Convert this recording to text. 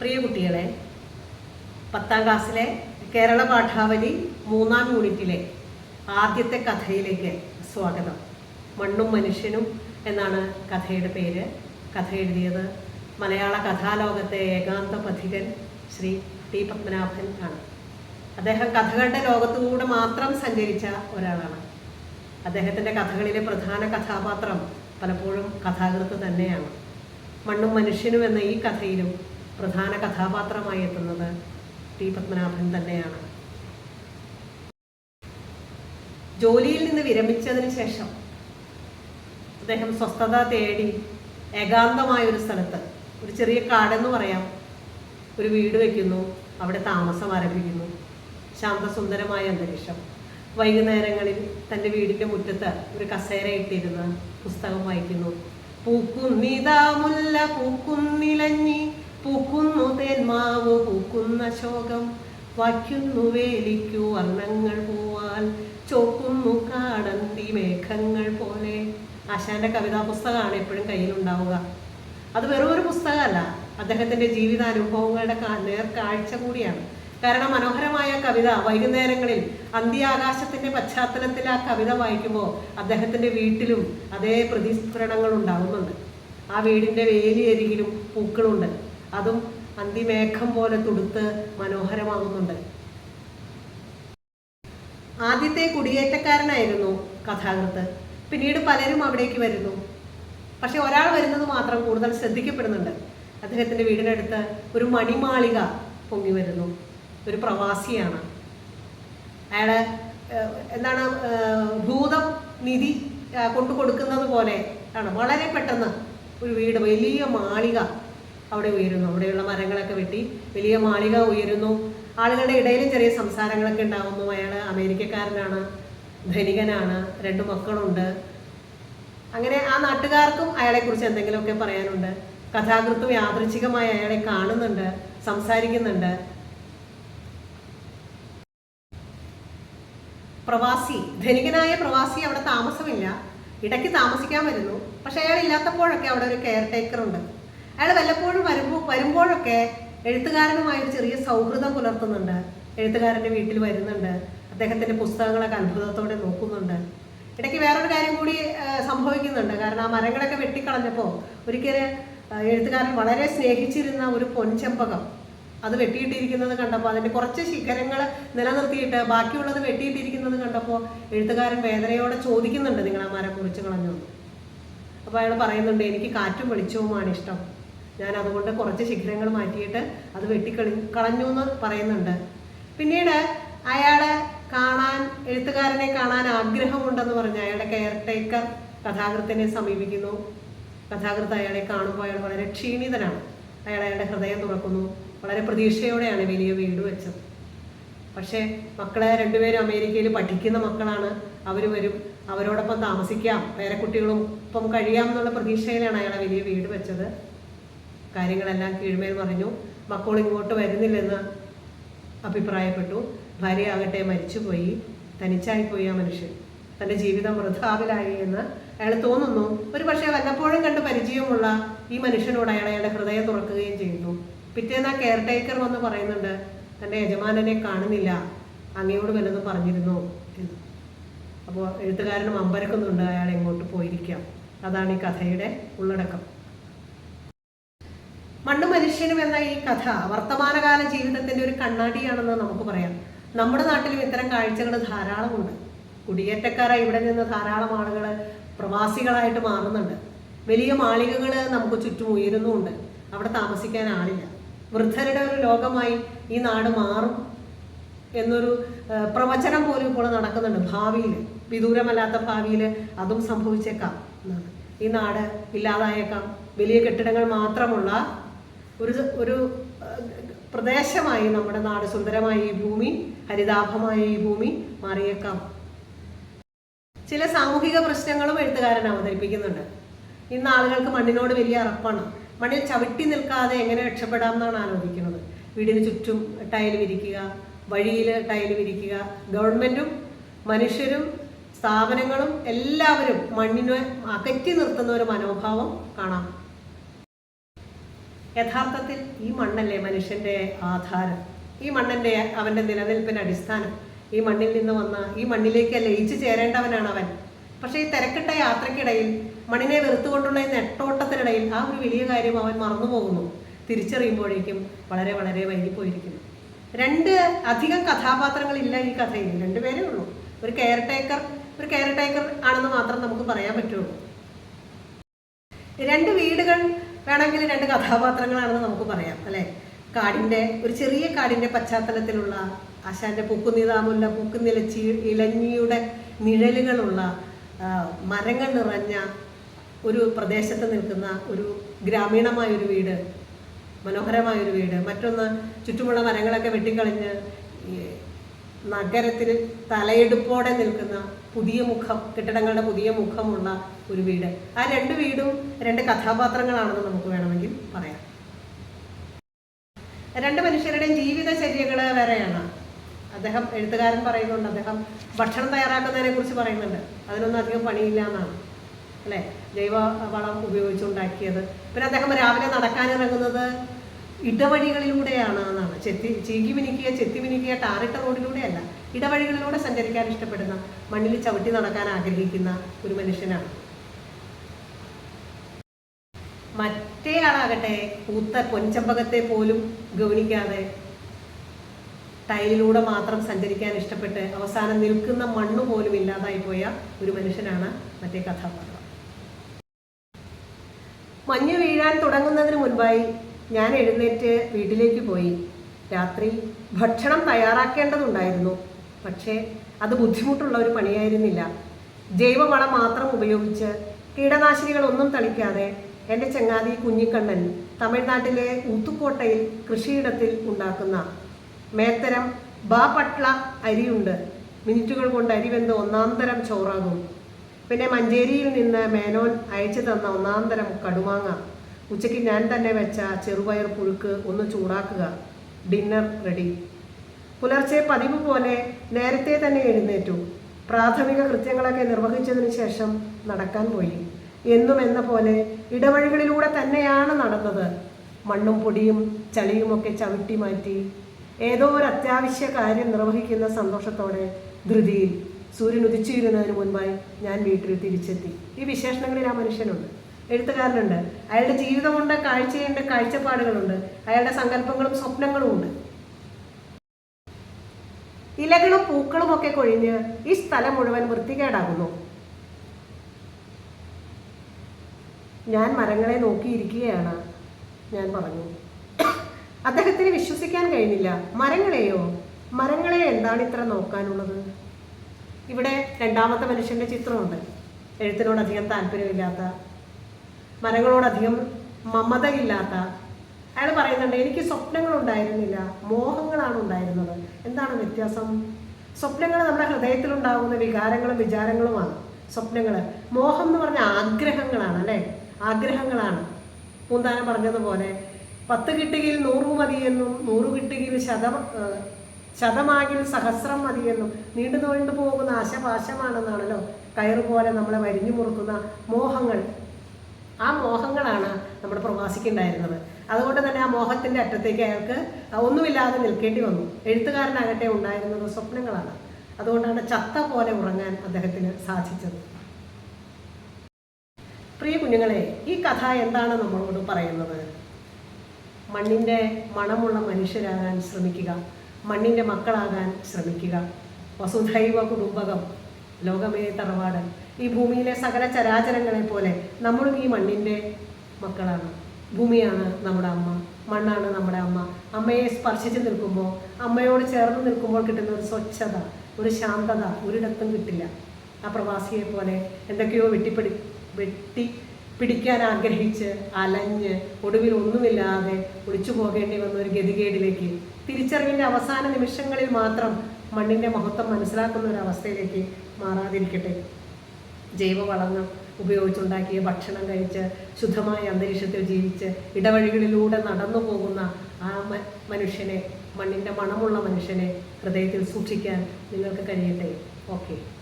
പ്രിയ കുട്ടികളെ പത്താം ക്ലാസ്സിലെ കേരള പാഠാവലി മൂന്നാം യൂണിറ്റിലെ ആദ്യത്തെ കഥയിലേക്ക് സ്വാഗതം. മണ്ണും മനുഷ്യനും എന്നാണ് കഥയുടെ പേര്. കഥ എഴുതിയത് മലയാള കഥാലോകത്തെ ഏകാന്ത പഥികൻ ശ്രീ ടി പത്മനാഭൻ ആണ്. അദ്ദേഹം കഥകളുടെ ലോകത്തുകൂടെ മാത്രം സഞ്ചരിച്ച ഒരാളാണ്. അദ്ദേഹത്തിന്റെ കഥകളിലെ പ്രധാന കഥാപാത്രം പലപ്പോഴും കഥാകൃത്ത് തന്നെയാണ്. മണ്ണും മനുഷ്യനും എന്ന ഈ കഥയിലും പ്രധാന കഥാപാത്രമായി എത്തുന്നത് ടി പത്മനാഭൻ തന്നെയാണ്. ജോലിയിൽ നിന്ന് വിരമിച്ചതിന് ശേഷം അദ്ദേഹം സ്വസ്ഥത തേടി ഏകാന്തമായ ഒരു സ്ഥലത്ത് ഒരു ചെറിയ കാടെന്ന് പറയാം. ഒരു വീട് വയ്ക്കുന്നു അവിടെ താമസം ആരംഭിക്കുന്നു. ശാന്തസുന്ദരമായ അന്തരീക്ഷം. വൈകുന്നേരങ്ങളിൽ തന്റെ വീടിന്റെ മുറ്റത്ത് ഒരു കസേര ഇട്ടിരുന്ന് പുസ്തകം വായിക്കുന്നു. പൂക്കുന്നിതാമുല്ല പൂക്കുന്നിലഞ്ഞി പൂക്കുന്നു തേന്മാവ് പൂക്കുന്ന ശോകം. വയ്ക്കുന്നു വേലിക്കു വർണങ്ങൾ പൂവാൽ. ചോക്കുന്നു കാടന്തി മേഘങ്ങൾ പോലെ. ആശാന്റെ കവിതാ പുസ്തകമാണ് എപ്പോഴും കയ്യിലുണ്ടാവുക. അത് വെറും ഒരു പുസ്തകമല്ല. അദ്ദേഹത്തിന്റെ ജീവിതാനുഭവങ്ങളുടെ നേർക്കാഴ്ച കൂടിയാണ്. കാരണം മനോഹരമായ കവിത വൈകുന്നേരങ്ങളിൽ അന്ത്യാകാശത്തിന്റെ പശ്ചാത്തലത്തിൽ ആ കവിത വായിക്കുമ്പോൾ അദ്ദേഹത്തിന്റെ വീട്ടിലും അതേ പ്രതിസ്ഫുരണങ്ങൾ ഉണ്ടാകുന്നുണ്ട് ആ വീടിന്റെ വേലിയരികിലും പൂക്കളുണ്ട്. അതും അന്തിമേഘം പോലെ തുടുത്ത് മനോഹരമാകുന്നുണ്ട്. ആദ്യത്തെ കുടിയേറ്റക്കാരനായിരുന്നു കഥാകൃത്ത്. പിന്നീട് പലരും അവിടേക്ക് വരുന്നു. പക്ഷെ ഒരാൾ വരുന്നത് മാത്രം കൂടുതൽ ശ്രദ്ധിക്കപ്പെടുന്നുണ്ട്. അദ്ദേഹത്തിന്റെ വീടിനടുത്ത് ഒരു മണിമാളിക പൊങ്ങി വരുന്നു. ഒരു പ്രവാസിയാണ്. അയാൾ എന്താണ് ഭൂതം നിധി കൊണ്ടു കൊടുക്കുന്നത് പോലെ ആണ്. വളരെ പെട്ടെന്ന് ഒരു വീട് വലിയ മാളിക അവിടെ ഉയരുന്നു. അവിടെയുള്ള മരങ്ങളൊക്കെ വെട്ടി വലിയ മാളിക ഉയരുന്നു. ആളുകളുടെ ഇടയിൽ ചെറിയ സംസാരങ്ങളൊക്കെ ഉണ്ടാകുന്നു അയാൾ അമേരിക്കക്കാരനാണ് ധനികനാണ് രണ്ട് മക്കളുണ്ട്. അങ്ങനെ ആ നാട്ടുകാർക്കും അയാളെക്കുറിച്ച് എന്തെങ്കിലുമൊക്കെ പറയാനുണ്ട്. കഥാകൃത്തും യാദൃച്ഛികമായി അയാളെ കാണുന്നുണ്ട് സംസാരിക്കുന്നുണ്ട്. പ്രവാസി ധനികനായ പ്രവാസി അവിടെ താമസമില്ല. ഇടയ്ക്ക് താമസിക്കാൻ വരുന്നു. പക്ഷെ അയാൾ ഇല്ലാത്തപ്പോഴൊക്കെ അവിടെ ഒരു കെയർ ടേക്കർ ഉണ്ട്. അയാൾ വല്ലപ്പോഴും വരുമ്പോൾ വരുമ്പോഴൊക്കെ എഴുത്തുകാരനുമായി ഒരു ചെറിയ സൗഹൃദം പുലർത്തുന്നുണ്ട്. എഴുത്തുകാരന്റെ വീട്ടിൽ വരുന്നുണ്ട്. അദ്ദേഹത്തിന്റെ പുസ്തകങ്ങളൊക്കെ അത്ഭുതത്തോടെ നോക്കുന്നുണ്ട്. ഇടയ്ക്ക് വേറൊരു കാര്യം കൂടി സംഭവിക്കുന്നുണ്ട്. കാരണം ആ മരങ്ങളൊക്കെ വെട്ടിക്കളഞ്ഞപ്പോൾ ഒരിക്കൽ എഴുത്തുകാരൻ വളരെ സ്നേഹിച്ചിരുന്ന ഒരു പൊൻചെമ്പകം അത് വെട്ടിയിട്ടിരിക്കുന്നത് കണ്ടപ്പോൾ അതിന്റെ കുറച്ച് ശിഖരങ്ങൾ നിലനിർത്തിയിട്ട് ബാക്കിയുള്ളത് വെട്ടിയിട്ടിരിക്കുന്നത് കണ്ടപ്പോൾ എഴുത്തുകാരൻ വേദനയോടെ ചോദിക്കുന്നുണ്ട് നിങ്ങൾ ആ മരം കുറിച്ച് കളഞ്ഞു അപ്പോൾ അയാൾ പറയുന്നുണ്ട് എനിക്ക് കാറ്റും വെളിച്ചവുമാണ് ഇഷ്ടം. ഞാൻ അതുകൊണ്ട് കുറച്ച് ശിഖരങ്ങൾ മാറ്റിയിട്ട് അത് വെട്ടിക്കളി കളഞ്ഞു എന്ന് പറയുന്നുണ്ട്. പിന്നീട് അയാളെ കാണാൻ എഴുത്തുകാരനെ കാണാൻ ആഗ്രഹമുണ്ടെന്ന് പറഞ്ഞ് അയാളുടെ കെയർ ടേക്കർ കഥാകൃത്തിനെ സമീപിക്കുന്നു. കഥാകൃത്ത് അയാളെ കാണുമ്പോൾ അയാൾ വളരെ ക്ഷീണിതനാണ്. അയാൾ അയാളുടെ ഹൃദയം തുറക്കുന്നു. വളരെ പ്രതീക്ഷയോടെയാണ് വലിയ വീട് വെച്ചത്. പക്ഷേ മക്കളെ രണ്ടുപേരും അമേരിക്കയിൽ പഠിക്കുന്ന മക്കളാണ്. അവർ വരും. അവരോടൊപ്പം താമസിക്കാം. പേരക്കുട്ടികളും ഒപ്പം കഴിയാം എന്നുള്ള പ്രതീക്ഷയിലാണ് അയാളെ വലിയ വീട് വെച്ചത്. കാര്യങ്ങളെല്ലാം കീഴ്മേൽ പറഞ്ഞു. മക്കൾ ഇങ്ങോട്ട് വരുന്നില്ലെന്ന് അഭിപ്രായപ്പെട്ടു. ഭാര്യ ആകട്ടെ മരിച്ചുപോയി. തനിച്ചായിപ്പോയി ആ മനുഷ്യൻ. തന്റെ ജീവിതം വൃഥാവിലായി എന്ന് അയാൾ തോന്നുന്നു. ഒരു പക്ഷേ വല്ലപ്പോഴും കണ്ട് പരിചയമുള്ള ഈ മനുഷ്യനോട് അയാൾ അയാളുടെ ഹൃദയം തുറക്കുകയും ചെയ്യുന്നു. പിറ്റേന്ന് ആ കെയർ ടേക്കർ വന്ന് പറയുന്നുണ്ട് തന്റെ യജമാനനെ കാണുന്നില്ല. അങ്ങയോട് വല്ലതും പറഞ്ഞിരുന്നു? എന്ന്. അപ്പോൾ എഴുത്തുകാരനും അമ്പരക്കുന്നുണ്ട് അയാൾ എങ്ങോട്ട് പോയിരിക്കാം. അതാണ് ഈ കഥയുടെ ഉള്ളടക്കം. മണ്ണ് മനുഷ്യനും എന്ന ഈ കഥ വർത്തമാനകാല ജീവിതത്തിന്റെ ഒരു കണ്ണാടിയാണെന്ന് നമുക്ക് പറയാം. നമ്മുടെ നാട്ടിലും ഇത്തരം കാഴ്ചകൾ ധാരാളമുണ്ട്. കുടിയേറ്റക്കാരായി ഇവിടെ നിന്ന് ധാരാളം ആളുകൾ പ്രവാസികളായിട്ട് മാറുന്നുണ്ട്. വലിയ മാളികകൾ നമുക്ക് ചുറ്റും ഉയരുന്നുമുണ്ട്. അവിടെ താമസിക്കാൻ ആളില്ല വൃദ്ധരുടെ ഒരു ലോകമായി ഈ നാട് മാറും എന്നൊരു പ്രവചനം പോലും ഇപ്പോൾ നടക്കുന്നുണ്ട്. ഭാവിയിൽ വിദൂരമല്ലാത്ത ഭാവിയിൽ അതും സംഭവിച്ചേക്കാം എന്നാണ്. ഈ നാട് ഇല്ലാതായേക്കാം. വലിയ കെട്ടിടങ്ങൾ മാത്രമുള്ള ഒരു ഒരു പ്രദേശമായി നമ്മുടെ നാട് സുന്ദരമായ ഈ ഭൂമി ഹരിതാഭമായ ഈ ഭൂമി മാറിയേക്കാം. ചില സാമൂഹിക പ്രശ്നങ്ങളും എഴുത്തുകാരൻ അവതരിപ്പിക്കുന്നുണ്ട്. ഇന്ന് ആളുകൾക്ക് മണ്ണിനോട് വലിയ അറപ്പാണ്. മണ്ണിൽ ചവിട്ടി നിൽക്കാതെ എങ്ങനെ രക്ഷപ്പെടാം എന്നാണ് ആലോചിക്കുന്നത്. വീടിന് ചുറ്റും ടൈൽ വിരിക്കുക വഴിയിൽ ടൈൽ വിരിക്കുക ഗവൺമെന്റും മനുഷ്യരും സ്ഥാപനങ്ങളും എല്ലാവരും മണ്ണിനെ അകറ്റി നിർത്തുന്ന ഒരു മനോഭാവം കാണാം. യഥാർത്ഥത്തിൽ ഈ മണ്ണല്ലേ മനുഷ്യന്റെ ആധാരം? ഈ മണ്ണിന്റെ അവന്റെ നിലനിൽപ്പിന് അടിസ്ഥാനം? ഈ മണ്ണിൽ നിന്ന് വന്ന ഈ മണ്ണിലേക്ക് ലയിച്ചു ചേരേണ്ടവനാണ് അവൻ പക്ഷേ ഈ തിരക്കിട്ട യാത്രക്കിടയിൽ മണ്ണിനെ വെറുത്തുകൊണ്ടുള്ള ഈ നെട്ടോട്ടത്തിനിടയിൽ ആ ഒരു വലിയ കാര്യം അവൻ മറന്നുപോകുന്നു. തിരിച്ചറിയുമ്പോഴേക്കും വളരെ വളരെ വൈകിപ്പോയിരിക്കുന്നു. രണ്ട് അധികം കഥാപാത്രങ്ങളില്ല ഈ കഥയിൽ. രണ്ടുപേരേ ഉള്ളൂ. ഒരു കെയർ ടേക്കർ ഒരു കെയർ ടേക്കർ ആണെന്ന് മാത്രം നമുക്ക് പറയാൻ പറ്റുള്ളൂ. രണ്ട് വീടുകൾ വേണമെങ്കിൽ രണ്ട് കഥാപാത്രങ്ങളാണെന്ന് നമുക്ക് പറയാം അല്ലെ? കാടിന്റെ ഒരു ചെറിയ കാടിന്റെ പശ്ചാത്തലത്തിലുള്ള ആശാന്റെ പൂക്കുന്നിതാമുല്ല പൂക്കുന്നിലച്ചി ഇലഞ്ഞിയുടെ നിഴലുകളുള്ള മരങ്ങൾ നിറഞ്ഞ ഒരു പ്രദേശത്ത് നിൽക്കുന്ന ഒരു ഗ്രാമീണമായൊരു വീട് മനോഹരമായൊരു വീട്. മറ്റൊന്ന് ചുറ്റുമുള്ള മരങ്ങളൊക്കെ വെട്ടിക്കളഞ്ഞ് നഗരത്തിൽ തലയെടുപ്പോടെ നിൽക്കുന്ന പുതിയ മുഖം കെട്ടിടങ്ങളുടെ പുതിയ മുഖമുള്ള ഒരു വീട്. ആ രണ്ട് വീടും രണ്ട് കഥാപാത്രങ്ങളാണെന്ന് നമുക്ക് വേണമെങ്കിൽ പറയാം. രണ്ട് മനുഷ്യരുടെയും ജീവിതചര്യകൾ വേറെയാണ്. അദ്ദേഹം എഴുത്തുകാരൻ പറയുന്നുണ്ട് അദ്ദേഹം ഭക്ഷണം തയ്യാറാക്കുന്നതിനെ കുറിച്ച് പറയുന്നുണ്ട്. അതിനൊന്നും അധികം പണിയില്ല എന്നാണ്. അല്ലേ? ജൈവ വളം ഉപയോഗിച്ചുണ്ടാക്കിയത്. പിന്നെ അദ്ദേഹം രാവിലെ നടക്കാനിറങ്ങുന്നത് ഇടവഴികളിലൂടെയാണ് എന്നാണ് ചെത്തി ചീകി മിനിക്കുക ചെത്തി മിനിക്കുക ടാറിട്ട റോഡിലൂടെയല്ല. ഇടവഴികളിലൂടെ സഞ്ചരിക്കാൻ ഇഷ്ടപ്പെടുന്ന മണ്ണിൽ ചവിട്ടി നടക്കാൻ ആഗ്രഹിക്കുന്ന ഒരു മനുഷ്യനാണ്. മറ്റേ ആളാകട്ടെ പൂത്ത പൊൻചമ്പകത്തെ പോലും ഗൗനിക്കാതെ ടൈലിലൂടെ മാത്രം സഞ്ചരിക്കാൻ ഇഷ്ടപ്പെട്ട് അവസാനം നിൽക്കുന്ന മണ്ണ് പോലും ഇല്ലാതായി പോയ ഒരു മനുഷ്യനാണ് മറ്റേ കഥാപാത്രം. മഞ്ഞ് വീഴാൻ തുടങ്ങുന്നതിന് മുൻപായി ഞാൻ എഴുന്നേറ്റ് വീട്ടിലേക്ക് പോയി. രാത്രി ഭക്ഷണം തയ്യാറാക്കേണ്ടതുണ്ടായിരുന്നു. പക്ഷേ അത് ബുദ്ധിമുട്ടുള്ള ഒരു പണിയായിരുന്നില്ല. ജൈവവളം മാത്രം ഉപയോഗിച്ച് കീടനാശിനികളൊന്നും തളിക്കാതെ എന്റെ ചങ്ങാതി കുഞ്ഞിക്കണ്ണൻ തമിഴ്നാട്ടിലെ ഊത്തുക്കോട്ടയിൽ കൃഷിയിടത്തിൽ ഉണ്ടാക്കുന്ന മേത്തരം ബാപട്ല അരിയുണ്ട്. മിനിറ്റുകൾ കൊണ്ട് അരി വെന്ത് ഒന്നാം തരം ചോറാകും. പിന്നെ മഞ്ചേരിയിൽ നിന്ന് മേനോൻ അയച്ചു തന്ന ഒന്നാം തരം കടുമാങ്ങ. ഉച്ചയ്ക്ക് ഞാൻ തന്നെ വെച്ച ചെറുപയർ പുഴുക്ക് ഒന്ന് ചൂടാക്കുക. Dinner ready. പുലർച്ചെ പതിവ് പോലെ നേരത്തെ തന്നെ എഴുന്നേറ്റു. പ്രാഥമിക കൃത്യങ്ങളൊക്കെ നിർവഹിച്ചതിന് ശേഷം നടക്കാൻ പോയി. എന്നും എന്ന പോലെ ഇടവഴികളിലൂടെ തന്നെയാണ് നടന്നത്. മണ്ണും പൊടിയും ചളിയുമൊക്കെ ചവിട്ടി മാറ്റി ഏതോ ഒരു അത്യാവശ്യ കാര്യം നിർവഹിക്കുന്ന സന്തോഷത്തോടെ ധൃതിയിൽ സൂര്യൻ ഉദിച്ചിരുന്നതിന് മുൻപായി ഞാൻ വീട്ടിൽ തിരിച്ചെത്തി. ഈ വിശേഷണങ്ങളിൽ ആ മനുഷ്യനുണ്ട്. എഴുത്തുകാരനുണ്ട്. അയാളുടെ ജീവിതമുണ്ട് കാഴ്ചയുണ്ട് കാഴ്ചപ്പാടുകളുണ്ട്. അയാളുടെ സങ്കല്പങ്ങളും സ്വപ്നങ്ങളും ഉണ്ട് ഇലകളും പൂക്കളും ഒക്കെ കൊഴിഞ്ഞ് ഈ സ്ഥലം മുഴുവൻ വൃത്തികേടാകുന്നു. ഞാൻ മരങ്ങളെ നോക്കിയിരിക്കുകയാണ് ഞാൻ പറഞ്ഞു. അദ്ദേഹത്തിന് വിശ്വസിക്കാൻ കഴിഞ്ഞില്ല. മരങ്ങളെയോ? മരങ്ങളെ എന്താണ് ഇത്ര നോക്കാനുള്ളത്? ഇവിടെ രണ്ടാമത്തെ മനുഷ്യന്റെ ചിത്രമുണ്ട്. എഴുത്തിനോട് അധികം താല്പര്യമില്ലാത്ത മരങ്ങളോടധികം മമതയില്ലാത്ത അയാൾ പറയുന്നുണ്ട് എനിക്ക് സ്വപ്നങ്ങൾ ഉണ്ടായിരുന്നില്ല മോഹങ്ങളാണ് ഉണ്ടായിരുന്നത് എന്താണ് വ്യത്യാസം? സ്വപ്നങ്ങൾ നമ്മുടെ ഹൃദയത്തിലുണ്ടാകുന്ന വികാരങ്ങളും വിചാരങ്ങളുമാണ് സ്വപ്നങ്ങൾ മോഹം എന്ന് പറഞ്ഞ ആഗ്രഹങ്ങളാണ് അല്ലേ? ആഗ്രഹങ്ങളാണ്. പൂന്താനം പറഞ്ഞതുപോലെ പത്ത് കിട്ടുകയിൽ നൂറ് മതിയെന്നും നൂറ് കിട്ടുകയിൽ ശതം ശതമാകിൽ സഹസ്രം മതിയെന്നും നീണ്ടു നോണ്ടു പോകുന്ന ആശപാശമാണെന്നാണല്ലോ കയറുപോലെ നമ്മളെ വരിഞ്ഞു മുറുക്കുന്ന മോഹങ്ങൾ. ആ മോഹങ്ങളാണ് നമ്മുടെ പ്രവാസിക്ക് ഉണ്ടായിരുന്നത് അതുകൊണ്ട് തന്നെ ആ മോഹത്തിന്റെ അറ്റത്തേക്ക് അയാൾക്ക് ഒന്നുമില്ലാതെ നിൽക്കേണ്ടി വന്നു. എഴുത്തുകാരനാകട്ടെ ഉണ്ടായിരുന്നത് സ്വപ്നങ്ങളാണ്. അതുകൊണ്ടാണ് ചത്ത പോലെ ഉറങ്ങാൻ അദ്ദേഹത്തിന് സാധിച്ചത്. പ്രിയ കുഞ്ഞുങ്ങളെ ഈ കഥ എന്താണ് നമ്മളോട് പറയുന്നത്? മണ്ണിന്റെ മണമുള്ള മനുഷ്യരാകാൻ ശ്രമിക്കുക മണ്ണിന്റെ മക്കളാകാൻ ശ്രമിക്കുക വസുധൈവ കുടുംബകം ലോകമേ തറവാട് ഈ ഭൂമിയിലെ സകല ചരാചരങ്ങളെ പോലെ നമ്മളും ഈ മണ്ണിന്റെ മക്കളാണ്. ഭൂമിയാണ് നമ്മുടെ അമ്മ മണ്ണാണ് നമ്മുടെ അമ്മ. അമ്മയെ സ്പർശിച്ച് നിൽക്കുമ്പോൾ അമ്മയോട് ചേർന്ന് നിൽക്കുമ്പോൾ കിട്ടുന്ന ഒരു സ്വച്ഛത ഒരു ശാന്തത ഒരിടത്തും കിട്ടില്ല. ആ പ്രവാസിയെ പോലെ എന്തൊക്കെയോ വെട്ടിപ്പിടി വെട്ടി പിടിക്കാൻ ആഗ്രഹിച്ച് അലഞ്ഞ് ഒടുവിൽ ഒന്നുമില്ലാതെ ഒളിച്ചു പോകേണ്ടി വന്ന ഒരു ഗതികേടിലേക്ക് തിരിച്ചറിവിന്റെ അവസാന നിമിഷങ്ങളിൽ മാത്രം മണ്ണിന്റെ മഹത്വം മനസ്സിലാക്കുന്ന ഒരു അവസ്ഥയിലേക്ക് മാറാതിരിക്കട്ടെ. ജൈവവളങ്ങൾ ഉപയോഗിച്ചുണ്ടാക്കിയ ഭക്ഷണം കഴിച്ച് ശുദ്ധമായ അന്തരീക്ഷത്തിൽ ജീവിച്ച് ഇടവഴികളിലൂടെ നടന്നു പോകുന്ന ആ മനുഷ്യനെ മണ്ണിന്റെ മണമുള്ള മനുഷ്യനെ ഹൃദയത്തിൽ സൂക്ഷിക്കാൻ നിങ്ങൾക്ക് കഴിയട്ടെ? ഓക്കെ.